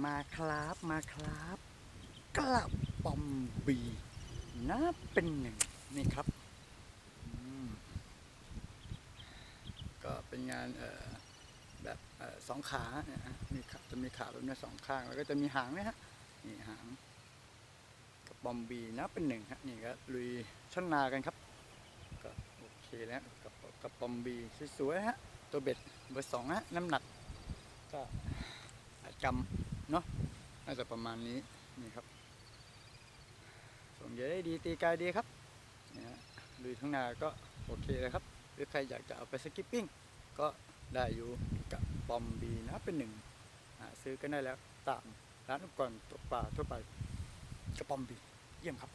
มาครับมาครับกลับปอมบีนะเป็นหนึ่งนี่ครับก็เป็นงานเอ่อแบบเอ่อสองขาเนี่ยฮะมีจะมีขาแบบนี้สองข้าง แล้วก็จะมีหางนะฮะนี่หางกระปอมบีนะเป็นหนึ่งฮะนี่ก็ลุยชั้นนากันครับก็โอเคแล้วกับกระปอมบีสวยๆฮะตัวเบ็ดเบอร์สองฮะน้ำหนักก็อาจกรรมเนาะน่าจะประมาณนี้นี่ครับส่งใหญ่ได้ดีตีกายดีครับนี่ฮะลุยทั้งนาก็โอเคเลยครับ หรือใครอยากจะเอาไปสกิปปิ้งก็ได้อยู่กับปอมบีนะเป็นหนึ่งซื้อกันได้แล้วตามร้านอุปกรณ์ตกปลาทั่วไปกระปอมบีเยี่ยมครับ